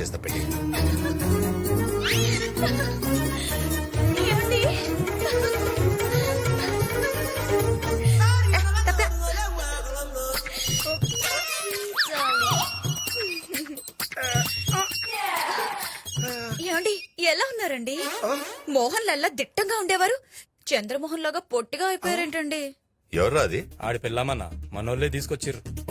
చేస్తా. ఏమండి? ఎలా ఉన్నారండి? మోహన్ లల్లా దిట్టంగా ఉండేవారు. చంద్రమోహన్ లాగా పొట్టిగా అయిపోయారేంటండి? ఎవర్రా అది? ఆడి పిల్లమన్నా మనోళ్ళే తీసుకొచ్చిర్రు.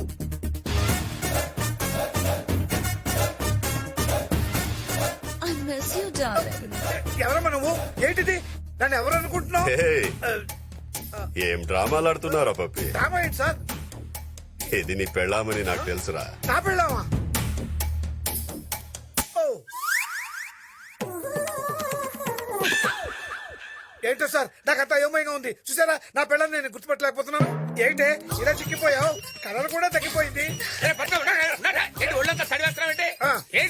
ఎవరమ్మా నువ్వు? ఏంటిది? నన్ను ఎవరు అనుకుంటున్నావు? హే, ఏం డ్రామాలు ఆడుతున్నారా పప్పి? డ్రామా ఏంటి సార్? ఇది నీ పెళ్ళామని నాకు తెలుసురా. నా పెళ్ళామా? ఏంటో సార్? నాకంతా అయోమయంగా ఉంది. చూసారా? నా పిల్లని నేను గుర్తుపట్టలేకపోతున్నాను. ఏంటే? ఇలా చిక్కిపోయావు? కలర్ కూడా తగ్గిపోయింది? ఏంటి ఒళ్ళంతా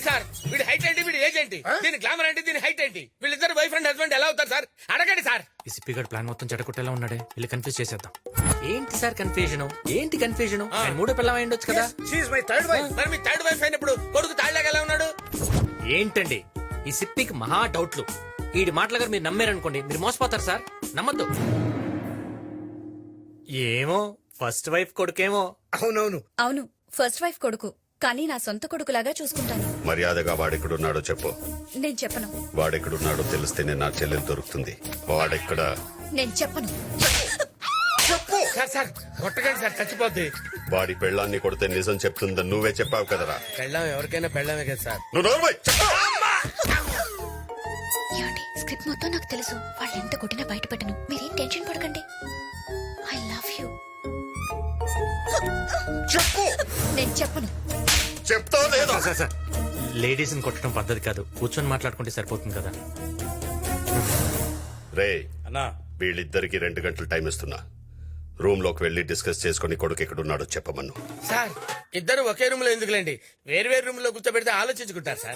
సార్? వీడి హైట్ ఏంటి? వీడి ఏజ్ ఏంటి? దీని గ్లామర్ ఏంటి? దీని హైట్ ఏంటి? వీళ్ళిద్దరు బాయ్ ఫ్రెండ్ హస్బెండ్ ఎలా అవుతారు సార్? అడగండి సార్. ఈ సిప్పిగడ్ ప్లాన్ మొత్తం చెడగొట్టేలా ఉన్నాడే. వెళ్ళి కన్ఫ్యూజ్ చేసేద్దాం. ఏంటి సార్ కన్ఫ్యూజన్ ఏంటి కన్ఫ్యూజన్ ఆయన మూడో పిల్లం అయి ఉండొచ్చు కదా? షీఈ్ మై థర్డ్ వైఫ్ మరి మీ థర్డ్ వైఫ్ అయినప్పుడు కొడుకు తాళ్ళగా ఎలా ఉన్నాడు? ఏంటండి? ఈ సిప్పికి మహా డౌట్లు ఈడి మాటల గారు మీరు నమ్మారనుకోండి మీరు మోసపోతారు సార్. నమ్మద్దు. ఏమో ఫస్ట్ వైఫ్ కొడుకేమో. అవునవును. అవును ఫస్ట్ వైఫ్ కొడుకు కానీ నా సొంత కొడుకులాగా చూసుకుంటాను. మర్యాదగా వాడెక్కడున్నాడో చెప్పు. నేను చెప్పను. వాడెక్కడున్నాడో తెలిస్తేనే నా చెల్లెలు దొరుకుతుంది. వాడెక్కడ? నేను చెప్పను. సార్ సార్ కొట్టకండి సార్ చచ్చిపోద్ది. వాడి పెళ్ళాన్ని కొడితే నిజం చెప్తుందని నువ్వే చెప్పావు కదరా. పెళ్ళాం ఎవరికైనా పెళ్ళామే కదా సార్. నువ్వు స్క్రిప్ట్ మొత్తం నాకు తెలుసు. వాళ్ళు ఎంత కొట్టినా బయటపెట్టను మీరేం టెన్షన్ పడకండి. ఐ లవ్ యూ చెప్పు. నేను చెప్పను. చెప్తావు లేదా? సార్ సార్ లేడీస్ని కొట్టడం పద్ధతి కాదు. కూర్చొని మాట్లాడుకుంటే సరిపోతుంది కదా. రే అన్నా. వీళ్ళిద్దరికి రెండు గంటలు టైం ఇస్తున్నా. రూమ్లోకి వెళ్ళి డిస్కస్ చేసుకుని కొడుకు ఎక్కడున్నాడో చెప్పమను. సార్ ఇద్దరు ఒకే రూమ్లో ఎందుకులేండి? వేరు వేరు రూమ్లో కూర్చోబెడితే ఆలోచించుకుంటారు సార్.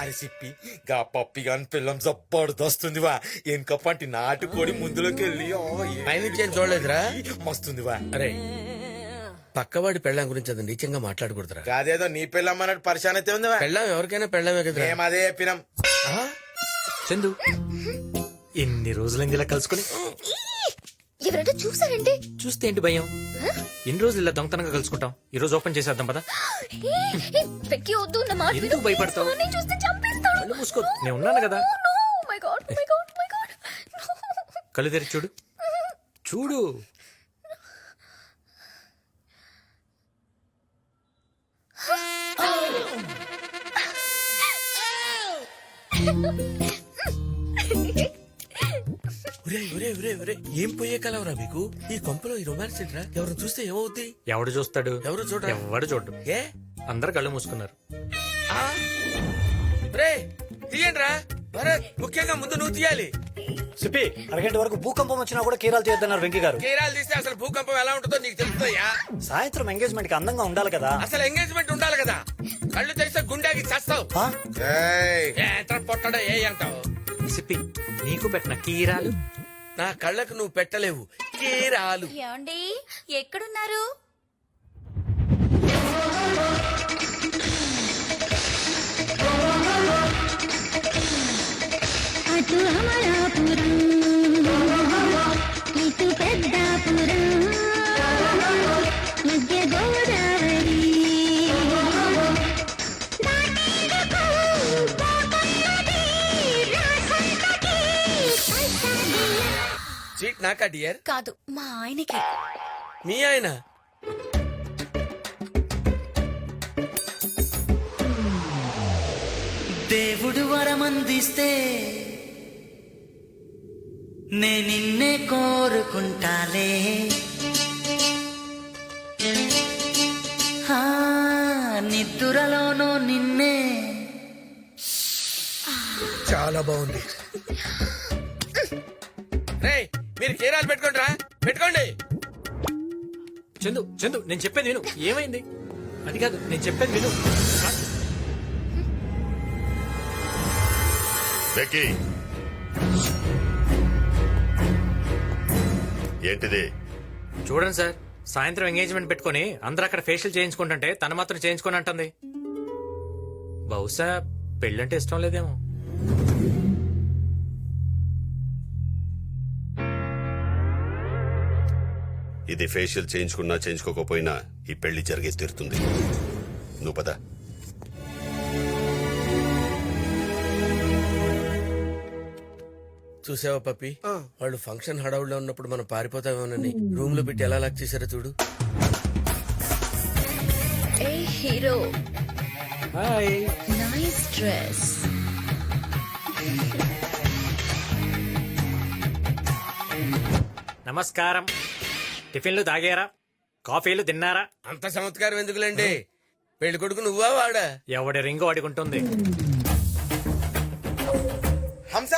అరే సిప్పి గా పప్పి గాని పిల్లం జబ్బర్దొస్తుంది వా. వెనక పంటి నాటుకోడి ముందులోకి వెళ్ళి పైనుంచి ఏం చూడలేదురా? మస్తుంది వా. అరే పక్కవాడి పెళ్ళం గురించి అది నీచంగా మాట్లాడకూడదురా. కాదేదో నీ పిల్లం అన్నట్టు పరిశాన్ అయితే ఉంది పెళ్ళం ఎవరికైనా పెళ్ళమే కదా మేము అదే చెప్పినాం. చందు. ఎన్ని రోజులైంది ఇలా కలుసుకుని ఎవరైనా చూసారండి చూస్తే ఏంటి భయం ఎన్ని రోజులు ఇలా దొంగతనంగా కలుసుకుంటాం ఈ రోజు ఓపెన్ చేసేద్దాం పదా వెక్కి వద్దు నా మాట ఎందుకు భయపడతావు? చూస్తే చంపేస్తాడు కళ్ళు మూసుకో నేను ఉన్నాను కదా గాడ్ కళ్ళు తెరిచి చూడు చూడు ఒరే ఒరే ఒరే ఒరే ఏం పోయే కలవరా మీకు? ఈ కొంపలో ఈ రొమాన్స్ ఏంట్రా? ఎవరు చూస్తే ఏమవుద్ది? ఎవడు చూస్తాడు? ఎవరు చూడరా? ఎవడు చూడు ఏ? అందరు కళ్ళు మూసుకున్నారు. ఆ? రే తీయండిరా. భరత్ ముఖ్యంగా ముందు నువ్వు తీయాలి. సిప్పి అరగంట వరకు భూకంపం వచ్చినా కూడా కీరాలు చేయొద్దన్నారు వెంకీ గారు. కేరాలు తీస్తే అసలు భూకంపం ఎలా ఉంటుందో నీకు తెలుస్తుందయ్యా? సాయంత్రం ఎంగేజ్మెంట్కి అందంగా ఉండాలి కదా. అసలు ఎంగేజ్మెంట్ ఉండాలి కదా. కళ్ళు తెరిస్తే గుండెకి చేస్తావు. ఆ? ఏ ఎంత పొట్టడా ఏ అంటావు? సిప్పి నీకు పెట్టిన కీరాలు నా కళ్ళకు నువ్వు పెట్టలేవు. కేరాలు. ఏమండి? ఎక్కడున్నారు? అటు ఇటు నాకా డియర్? కాదు మా ఆయనకి. మీ ఆయన? దేవుడు వరమందిస్తే నే నిన్నే కోరుకుంటాలే. ఆ, నిద్దురలోనూ నిన్నే. చాలా బాగుంది. రేయ్ మీరు కీరాలు పెట్టుకోండి రా పెట్టుకోండి. చందు చందు నేను చెప్పేది విను. ఏమైంది? అది కాదు నేను చెప్పేది విను. బెక్కీ ఏంటిది? చూడండి సార్ సాయంత్రం ఎంగేజ్మెంట్ పెట్టుకొని అందరూ అక్కడ ఫేషియల్ చేయించుకుంటుంటే తను మాత్రం చేయించుకొని అంటుంది బహుశా పెళ్ళంటే ఇష్టం లేదేమో. ఇది ఫేషియల్ చేయించుకున్నా చేయించుకోకపోయినా ఈ పెళ్ళి జరిగే తీరుతుంది. నువ్వు పద. చూసావా పప్పి? వాళ్ళు ఫంక్షన్ హడావుడిలో ఉన్నప్పుడు మనం పారిపోతామేమోనని రూమ్లో పెట్టి ఎలా లాక్ చేశారో చూడు. ఏ హీరో. హాయ్. Nice dress. నమస్కారం. టిఫిన్లు తాగారా? కాఫీలు తిన్నారా? అంత చమత్కారం ఎందుకులేండి? పెళ్ళి కొడుకు నువ్వా వాడా? ఎవడి రింగు వాడుకుంటుంది? హంస!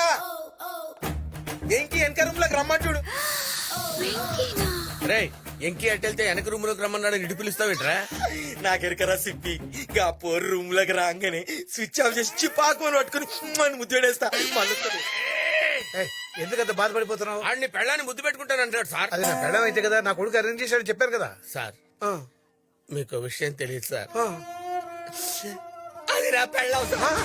ఏంకి వెనక రూమ్లోకి రమ్మని చూడు. రేయ్ ఎంకి అట్టెళ్తే వెనక రూమ్లోకి రమ్మన్నాడు ఇటు పిలుస్తావేట్రా నాకెరకరా సిప్పి. గా పోరు రూమ్లోకి రాగానే స్విచ్ ఆఫ్ చేసి చిపాకు పట్టుకుని మన ముద్దుడేస్తా మళ్ళీ ఎందుకంత బాధపడిపోతున్నావు? ఆడిని పెళ్ళాన్ని ముద్దు పెట్టుకుంటానంటాడు సార్. అది నా పెళ్ళం అయితే కదా నా కొడుకు అరేంజ్ చేశాడు చెప్పారు కదా. సార్ ఆ, మీకు విషయం తెలియదు సార్. ఆ. అది నా పెళ్ళం సార్.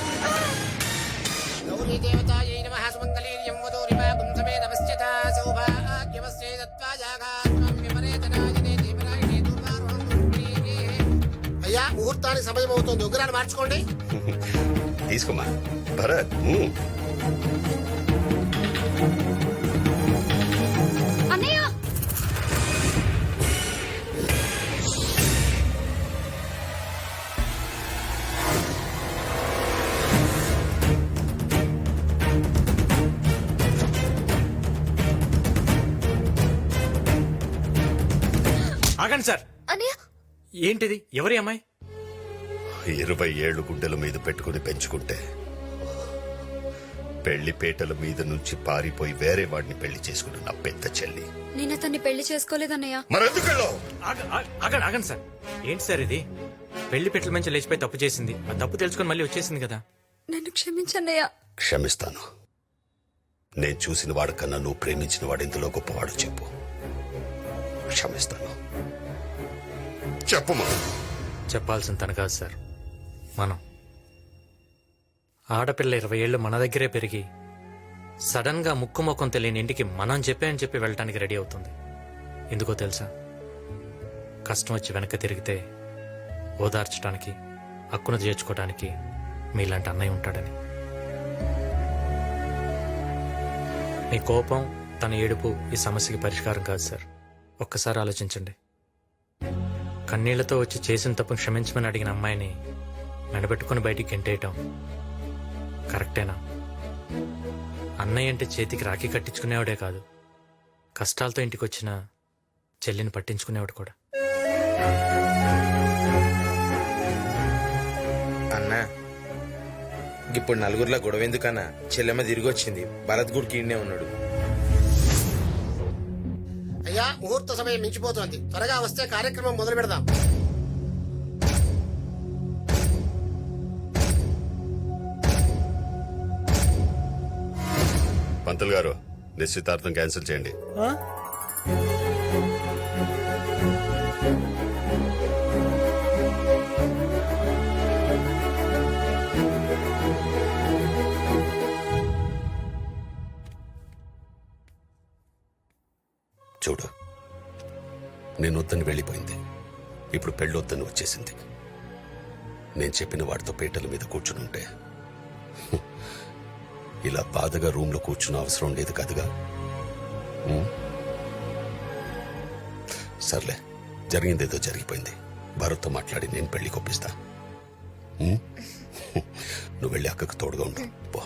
అయ్యా ముహూర్తానికి సమయం అవుతుంది. ఉగ్రాన్ని మార్చుకోండి. తీసుకోమా. భరత్ ఉమ్. అన్నయ్య! ఆగండి సార్. అన్నయ్య! ఏంటిది? ఎవరి అమ్మాయి? ఇరవై ఏళ్ళు గుడ్డల మీద పెట్టుకుని పెంచుకుంటే పెళ్ళి పేటల మీద నుంచి పారిపోయి వేరే వాడిని పెళ్ళి చేసుకుని నా పెద్ద చెల్లి. నేను అతన్ని పెళ్ళి చేసుకోలేదన్నయ్య. మరెందుకు వెళ్ళావు? ఆగండి ఆగండి సార్. ఏంటి సార్ ఇది? పెళ్ళి పెట్టల మంచి లేచిపోయి తప్పు చేసింది. ఆ తప్పు తెలుసుకొని మళ్ళీ వచ్చేసింది కదా. నన్ను క్షమించన్నయ్య. క్షమిస్తాను. నేను చూసిన వాడికన్నా నువ్వు ప్రేమించిన వాడు ఇందులో గొప్పవాడు చెప్పు. క్షమిస్తాను. చెప్పమా చెప్పాల్సిన తన కాదు సార్. మనం. ఆడపిల్ల ఇరవై ఏళ్ళు మన దగ్గరే పెరిగి సడన్గా ముక్కు ముఖం తెలియని ఇంటికి మనం చెప్పే అని చెప్పి వెళ్ళటానికి రెడీ అవుతుంది. ఎందుకో తెలుసా? కష్టం వచ్చి వెనక తిరిగితే ఓదార్చడానికి హక్కును చేర్చుకోవడానికి మీలాంటి అన్నయ్య ఉంటాడని. మీ కోపం తన ఏడుపు ఈ సమస్యకి పరిష్కారం కాదు సార్. ఒక్కసారి ఆలోచించండి. కన్నీళ్ళతో వచ్చి చేసిన తప్పు క్షమించమని అడిగిన అమ్మాయిని మెడబెట్టుకుని బయటికి గెంటేయటం కరెక్టేనా? అన్నయ్య అంటే చేతికి రాఖీ కట్టించుకునేవాడే కాదు. కష్టాలతో ఇంటికి వచ్చిన చెల్లిని పట్టించుకునేవాడు కూడా. అన్నా ఇప్పుడు నలుగురిలో గొడవ ఎందుకన్నా? చెల్లెమ్మ తిరిగి వచ్చింది భరత్ గుడికి ఈడనే ఉన్నాడు. అయ్యా ముహూర్త సమయం మించిపోతోంది. త్వరగా వస్తే కార్యక్రమం మొదలు పెడదాం పంతులు గారు నిశ్చితార్థం క్యాన్సిల్ చేయండి. చూడు నేను వద్దని వెళ్ళిపోయింది. ఇప్పుడు పెళ్ళొద్దని వచ్చేసింది. నేను చెప్పిన వాడితో పీటల మీద కూర్చుని ఉంటే ఇలా బాధగా రూమ్లో కూర్చున్న అవసరం లేదు కదగా? సర్లే జరిగిందేదో జరిగిపోయింది. భరత్తో మాట్లాడి నేను పెళ్ళి కొప్పిస్తా నువ్వు వెళ్ళి అక్కకు తోడుగా ఉండు. పో.